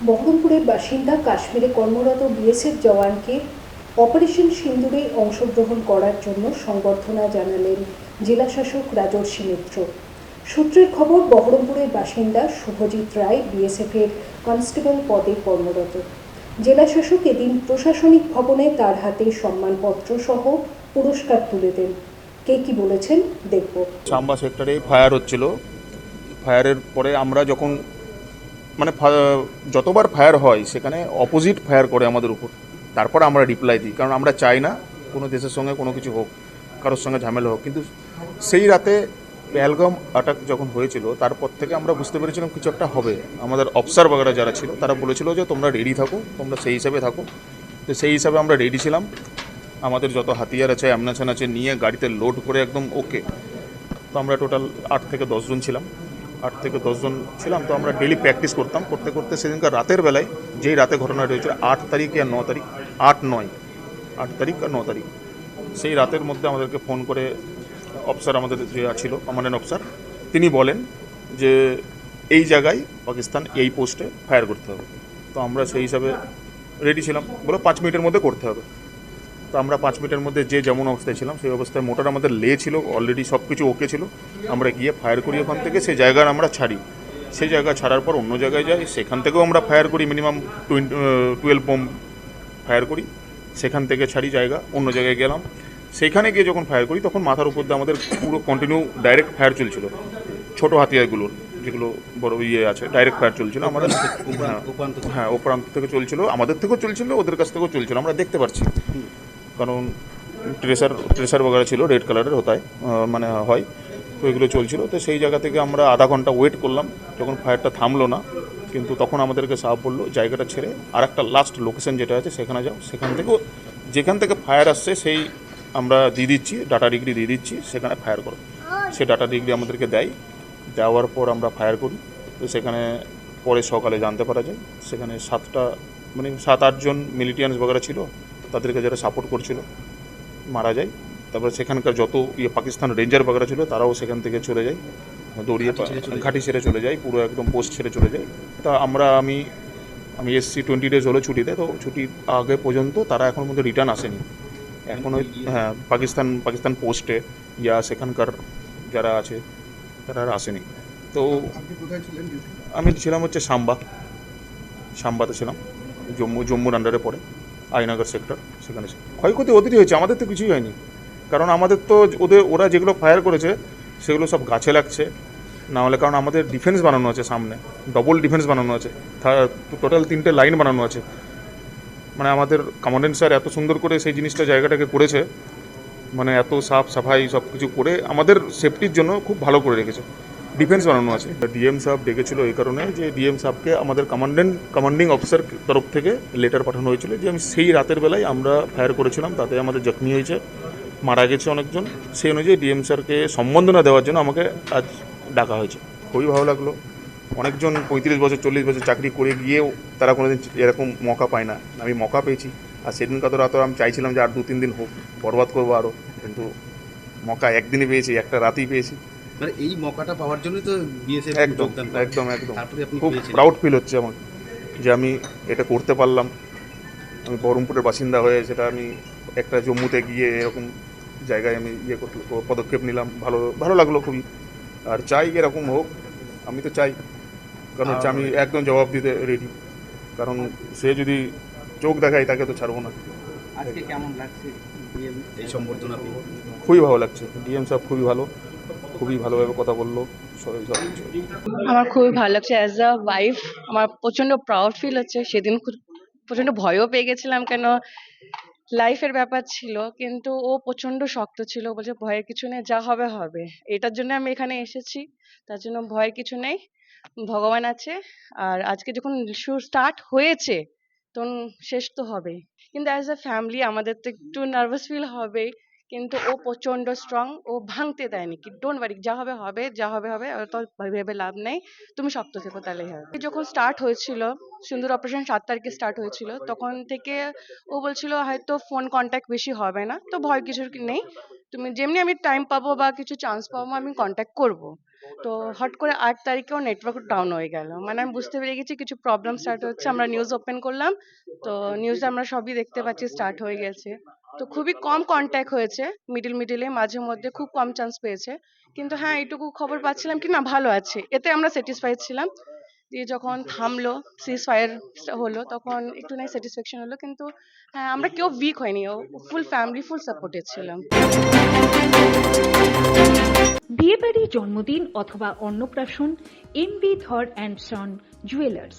বহরমপুরের বাসিন্দা কাশ্মীরে কর্মরত বিএসএফ জওয়ানকে অপারেশন সিন্দুরে অংশগ্রহণ করার জন্য সংবর্ধনা জানালেন জেলাশাসক রাজর্ষি মিত্র। সূত্রের খবর, বহরমপুরের বাসিন্দা শুভজিৎ রায় বিএসএফের কনস্টেবল পদে কর্মরত। জেলাশাসক এদিন প্রশাসনিক ভবনে তার হাতে সম্মানপত্র সহ পুরস্কার তুলে দেন। কে কি বলেছেন, দেখব। সাম্বা সেক্টরে ফায়ার হচ্ছিল। ফায়ারের পরে আমরা যখন মানে যতবার ফায়ার হয়, সেখানে অপোজিট ফায়ার করে আমাদের উপর। তারপর আমরা রিপ্লাই দিই, কারণ আমরা চাই না কোনো দেশের সঙ্গে কোনো কিছু হোক, কারোর সঙ্গে ঝামেলা হোক। কিন্তু সেই রাতে পেহেলগাম অ্যাটাক যখন হয়েছিল, তারপর থেকে আমরা বুঝতে পেরেছিলাম কিছু একটা হবে। আমাদের অফিসার বাগেরা যারা ছিল, তারা বলেছিল যে তোমরা রেডি থাকো, তোমরা সেই হিসাবে থাকো। তো সেই হিসাবে আমরা রেডি ছিলাম। আমাদের যত হাতিয়ার আছে অ্যামনেশন আছে, নিয়ে গাড়িতে লোড করে একদম ওকে তো আমরা টোটাল আট থেকে দশজন ছিলাম। আট থেকে দশজন ছিলাম, তো আমরা ডেলি প্র্যাকটিস করতাম। করতে করতে সেদিনকার রাতের বেলায় যেই রাতে ঘটনাটা হয়েছিল, আট তারিখ আর ন তারিখ, আট নয়, আট তারিখ আর ন তারিখ, সেই রাতের মধ্যে আমাদেরকে ফোন করে অফিসার আমাদের যে ছিল কমান্ডেন্ট অফিসার তিনি বলেন যে এই জায়গায় পাকিস্তান এই পোস্টে ফায়ার করতে হবে। তো আমরা সেই হিসাবে রেডি ছিলাম। বলে পাঁচ মিনিটের মধ্যে করতে হবে। তো আমরা পাঁচ মিনিটের মধ্যে যে যেমন অবস্থায় ছিলাম সেই অবস্থায় মোটর আমাদের লে ছিল অলরেডি সব কিছু ওকে ছিল। আমরা গিয়ে ফায়ার করি ওখান থেকে সেই জায়গার আমরা ছাড়ি। সেই জায়গা ছাড়ার পর অন্য জায়গায় যাই সেখান থেকেও আমরা ফায়ার করি minimum twenty twelve bomb fire করি। সেখান থেকে ছাড়ি জায়গা অন্য জায়গায় গেলাম। সেখানে গিয়ে যখন ফায়ার করি তখন মাথার উপর দিয়ে আমাদের পুরো কন্টিনিউ ডাইরেক্ট ফায়ার চলছিল। ছোট হাতিয়ারগুলোর যেগুলো বড় ইয়ে আছে ডাইরেক্ট ফায়ার চলছিল আমাদের। হ্যাঁ, হ্যাঁ ও প্রান্ত থেকে। চলছিল। আমাদের থেকেও চলছিল ওদের কাছ থেকেও চলছিল আমরা দেখতে পাচ্ছি কারণ ট্রেসার ট্রেসার বগেরা ছিল রেড কালারের হতায় মানে হয়, তো এগুলো চলছিল। তো সেই জায়গা থেকে আমরা আধা ঘণ্টা ওয়েট করলাম, যখন ফায়ারটা থামলো না, কিন্তু তখন আমাদেরকে সাহাব বলল, জায়গাটা ছেড়ে আর একটা লাস্ট লোকেশন যেটা আছে, সেখানে যাও। সেখান থেকেও যেখান থেকে ফায়ার আসছে, সেই আমরা দিয়ে দিচ্ছি ডাটা ডিগ্রি দিয়ে দিচ্ছি, সেখানে ফায়ার করো। সে ডাটা ডিগ্রি আমাদেরকে দেয়, দেওয়ার পর আমরা ফায়ার করি। তো সেখানে পরে সকালে জানতে পারা যায়, সেখানে সাতটা মানে সাত আটজন মিলিটিয়ানস বগেরা ছিল তাদেরকে যারা সাপোর্ট করছিল মারা যায়। তারপরে সেখানকার যত ইয়ে পাকিস্তান রেঞ্জার বগেরা ছিল তারাও সেখান থেকে চলে যায়। দৌড়িয়ে ঘাঁটি ছেড়ে চলে যায় পুরো একদম পোস্ট ছেড়ে চলে যায়। তা আমরা আমি আমি এসছি টোয়েন্টি ডেজ হলো ছুটিতে তো ছুটির আগে পর্যন্ত তারা এখন মধ্যে রিটার্ন আসেনি। এখন ওই হ্যাঁ পাকিস্তান পাকিস্তান পোস্টে ইয়া সেখানকার যারা আছে তারা আর আসেনি। তো আমি ছিলাম হচ্ছে সাম্বা। সাম্বাতে ছিলাম জম্মু জম্মুর আন্ডারে পড়ে। আইনগর সেক্টর সেখানে ক্ষয়ক্ষতি ওদেরই হয়েছে, আমাদের তো কিছুই হয়নি। কারণ আমাদের তো ওদের, ওরা যেগুলো ফায়ার করেছে, সেগুলো সব গাছে লাগছে। না হলে কারণ আমাদের ডিফেন্স বানানো আছে সামনে ডবল ডিফেন্স বানানো আছে। টোটাল তিনটে লাইন বানানো আছে। মানে আমাদের কমান্ডেন্ট স্যার এত সুন্দর করে সেই জিনিসটা জায়গাটাকে করেছে মানে এত সাফ সাফাই সব কিছু করে আমাদের সেফটির জন্য খুব ভালো করে রেখেছে। ডিফেন্স বানানো আছে। ডিএম সাহেব ডেকেছিল এই কারণে যে ডিএম সাহেবকে আমাদের কমান্ডেন্ট কমান্ডিং অফিসার তরফ থেকে লেটার পাঠানো হয়েছিল যে আমি সেই রাতের বেলায় আমরা ফায়ার করেছিলাম তাতে আমাদের জখমি হয়েছে মারা গেছে অনেকজন। সেই অনুযায়ী ডিএম স্যারকে সম্বর্ধনা দেওয়ার জন্য আমাকে আজ ডাকা হয়েছে। খুবই ভালো লাগল। অনেকজন পঁয়ত্রিশ বছর চল্লিশ বছর চাকরি করে গিয়েও তারা কোনোদিন এরকম মকা পায় না। আমি মকা পেয়েছি। আর সেদিনকার তো রাতে আমি চাইছিলাম যে আর দু তিন দিন হোক বরবাদ করব আরও কিন্তু মকা একদিনই পেয়েছি একটা রাতেই পেয়েছি। মানে এই মকাটা পাওয়ার জন্যই তো বিএসএফ একদম একদম একদম। খুব। প্রাউড ফিল হচ্ছে আমার যে আমি এটা করতে পারলাম। আমি বহরমপুরের বাসিন্দা হয়ে সেটা আমি একটা জম্মুতে গিয়ে এরকম জায়গায় আমি ইয়ে করতে পদক্ষেপ নিলাম। ভালো ভালো লাগল খুবই। আর চাই এরকম হোক আমি তো চাই। কারণ হচ্ছে আমি একদম জবাব দিতে রেডি কারণ সে যদি চোখ দেখায় তাকে তো ছাড়বো না। আজকে কেমন লাগছে এই সম্বর্ধনা খুবই ভালো লাগছে। ডিএম সাহেব খুবই ভালো। খুবই ভালোভাবে কথা বলল। আমার খুবই ভালো লাগছে অ্যাজ আ ওয়াইফ আমার প্রচণ্ড প্রাউড ফিল হচ্ছে। সেদিন প্রচণ্ড ভয়ও পেয়ে গেছিলাম কেন লাইফের ব্যাপার ছিল, কিন্তু ও প্রচণ্ড শক্ত ছিল, বলছে ভয়ের কিছু নেই, যা হবে হবে। এটার জন্য আমি এখানে এসেছি, তার জন্য ভয়ের কিছু নেই। ভগবান আছে, আর আজকে যখন স্টার্ট হয়েছে, তখন শেষ তো হবে। কিন্তু অ্যাজ আ ফ্যামিলি আমাদের তো একটু নার্ভাস ফিল হবেই কিন্তু ও প্রচণ্ড স্ট্রং ও ভাঙতে দেয়নি কি ডোন্ট ওয়ারি যা হবে হবে, যা হবে হবে অত ভেবে লাভ নেই। তুমি শক্ত থেকো তাহলেই হবে। যখন স্টার্ট হয়েছিল, সিন্দুর অপারেশন সাত তারিখে স্টার্ট হয়েছিল, তখন থেকে ও বলছিল, হয়তো ফোন কন্ট্যাক্ট বেশি হবে না। তো ভয় কিছু নেই। তুমি যেমনি আমি টাইম পাবো বা কিছু চান্স পাবো, আমি কন্ট্যাক্ট করব। তো হট করে আট তারিখেও নেটওয়ার্ক ডাউন হয়ে গেল। মানে আমি বুঝতে পেরে গেছি, কিছু প্রবলেম স্টার্ট হচ্ছে, আমরা নিউজ ওপেন করলাম। তো নিউজে আমরা সবই দেখতে পাচ্ছি স্টার্ট হয়ে গেছে। তো খুবই কম কন্ট্যাক্ট হয়েছে মিডিল মিডিলে মাঝে মধ্যে খুব কম চান্স পেয়েছে। কিন্তু হ্যাঁ এইটুকু খবর পাচ্ছিলাম কি? না, ভালো আছে। এতে আমরা স্যাটিসফাইড ছিলাম দিয়ে যখন থামলো সিজ ফায়ার হলো, তখন একটু নাই স্যাটিসফ্যাকশন হলো। কিন্তু হ্যাঁ আমরা কেউ উইক হয়নি। ও ফুল ফ্যামিলি ফুল সাপোর্টেড ছিলাম। বিয়েবাড়ি জন্মদিন অথবা অন্নপ্রাশন M B Dhar and son jewellers